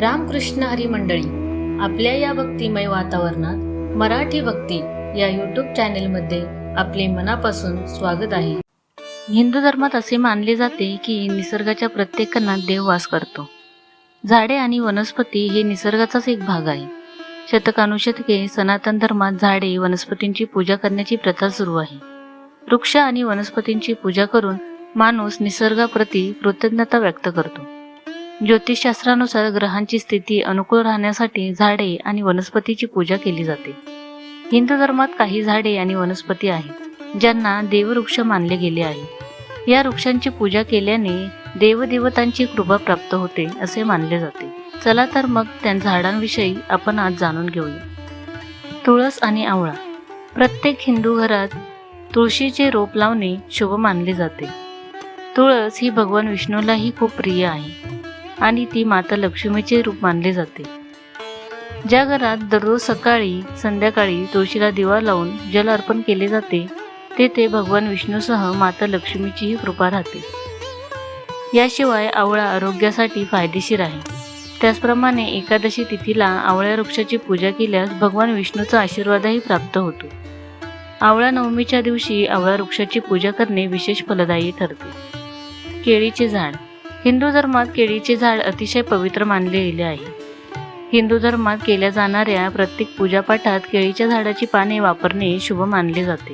रामकृष्ण हरी मंडळी आपल्या या भक्तिमय वातावरणात मराठी भक्ती या यूट्यूब चॅनेलमध्ये आपले मनापासून स्वागत आहे. हिंदू धर्मात असे मानले जाते की निसर्गाच्या प्रत्येक कणात देव वास करतो. झाडे आणि वनस्पती हे निसर्गाचाच एक भाग आहे. शतकानुशतके सनातन धर्मात झाडे वनस्पतींची पूजा करण्याची प्रथा सुरू आहे. वृक्ष आणि वनस्पतींची पूजा करून माणूस निसर्गाप्रती कृतज्ञता व्यक्त करतो. ज्योतिषशास्त्रानुसार ग्रहांची स्थिती अनुकूल राहण्यासाठी झाडे आणि वनस्पतीची पूजा केली जाते. हिंदू धर्मात काही झाडे आणि वनस्पती आहेत ज्यांना देववृक्ष मानले गेले आहे. या वृक्षांची पूजा केल्याने देवदेवतांची कृपा प्राप्त होते असे मानले जाते. चला तर मग त्या झाडांविषयी आपण आज जाणून घेऊया. तुळस आणि आवळा. प्रत्येक हिंदू घरात तुळशीचे रोप लावणे शुभ मानले जाते. तुळस ही भगवान विष्णूलाही खूप प्रिय आहे. आणि ती माता लक्ष्मीचे रूप मानले जाते. ज्या घरात दररोज सकाळी संध्याकाळी तुळशीला दिवा लावून जल अर्पण केले जाते तेथे भगवान विष्णूसह माता लक्ष्मीचीही कृपा राहते. याशिवाय आवळा आरोग्यासाठी फायदेशीर आहे. त्याचप्रमाणे एकादशी तिथीला आवळ्या वृक्षाची पूजा केल्यास भगवान विष्णूचा आशीर्वादही प्राप्त होतो. आवळा नवमीच्या दिवशी आवळा वृक्षाची पूजा करणे विशेष फलदायी ठरते. केळीचे झाड हिंदू धर्मात केळीचे झाड अतिशय पवित्र मानले गेले आहे. हिंदू धर्मात केल्या जाणाऱ्या प्रत्येक पूजापाठात केळीच्या झाडाची पाने वापरणे शुभ मानले जाते.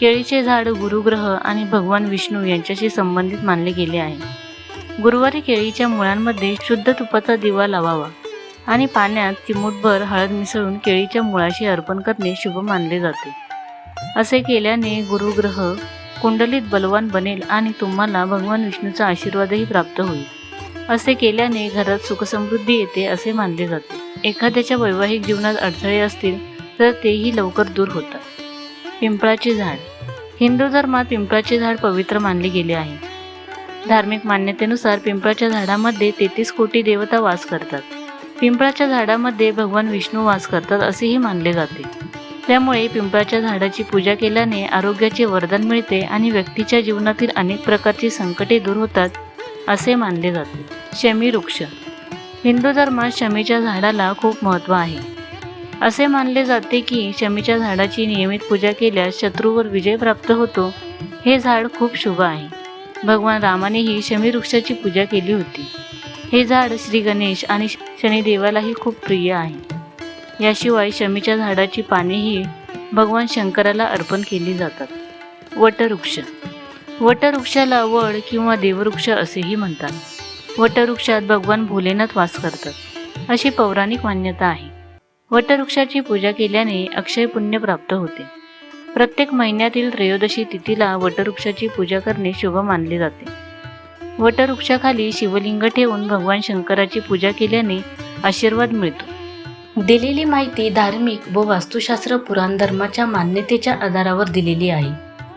केळीचे झाड गुरुग्रह आणि भगवान विष्णू यांच्याशी संबंधित मानले गेले आहे. गुरुवारी केळीच्या मुळांमध्ये शुद्ध तुपाचा दिवा लावावा आणि पाण्यात चिमूटभर हळद मिसळून केळीच्या मुळाशी अर्पण करणे शुभ मानले जाते. असे केल्याने गुरुग्रह कुंडलीत बलवान बनेल आणि तुम्हाला भगवान विष्णूचा आशीर्वादही प्राप्त होईल. असे केल्याने घरात सुखसमृद्धी येते असे मानले जाते. एखाद्याच्या वैवाहिक जीवनात अडथळे असतील तर तेही लवकर दूर होतात. पिंपळाचे झाड. हिंदू धर्मात पिंपळाचे झाड पवित्र मानले गेले आहे. धार्मिक मान्यतेनुसार पिंपळाच्या झाडामध्ये तेहतीस कोटी देवता वास करतात. पिंपळाच्या झाडामध्ये भगवान विष्णू वास करतात असेही मानले जाते. त्यामुळे पिंपळाच्या झाडाची पूजा केल्याने आरोग्याचे वरदान मिळते आणि व्यक्तीच्या जीवनातील अनेक प्रकारची संकटे दूर होतात असे मानले जाते. शमी वृक्ष. हिंदू धर्मात शमीच्या झाडाला खूप महत्त्व आहे. असे मानले जाते की शमीच्या झाडाची नियमित पूजा केल्यास शत्रूवर विजय प्राप्त होतो. हे झाड खूप शुभ आहे. भगवान रामानेही शमी वृक्षाची पूजा केली होती. हे झाड श्री गणेश आणि शनिदेवालाही खूप प्रिय आहे. याशिवाय शमीच्या झाडाची पानेही भगवान शंकराला अर्पण केली जातात. वटवृक्ष. वटवृक्षाला वड किंवा देववृक्ष असेही म्हणतात. वटवृक्षात भगवान भोलेनाथ वास करतात. अशी पौराणिक मान्यता आहे. वटवृक्षाची पूजा केल्याने अक्षय पुण्य प्राप्त होते. प्रत्येक महिन्यातील त्रयोदशी तिथीला वटवृक्षाची पूजा करणे शुभ मानले जाते. वटवृक्षाखाली शिवलिंग ठेवून भगवान शंकराची पूजा केल्याने आशीर्वाद मिळतो. दिलेली माहिती धार्मिक व वास्तुशास्त्र पुराण धर्माच्या मान्यतेच्या आधारावर दिलेली आहे.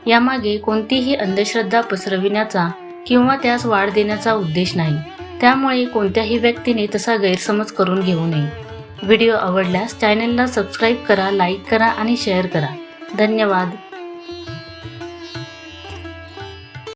यामागे कोणतीही अंधश्रद्धा पसरविण्याचा किंवा त्यास वाढ देण्याचा उद्देश नाही. त्यामुळे कोणत्याही व्यक्तीने तसा गैरसमज करून घेऊ नये. व्हिडिओ आवडल्यास चॅनलला सबस्क्राईब करा लाईक करा आणि शेअर करा. धन्यवाद.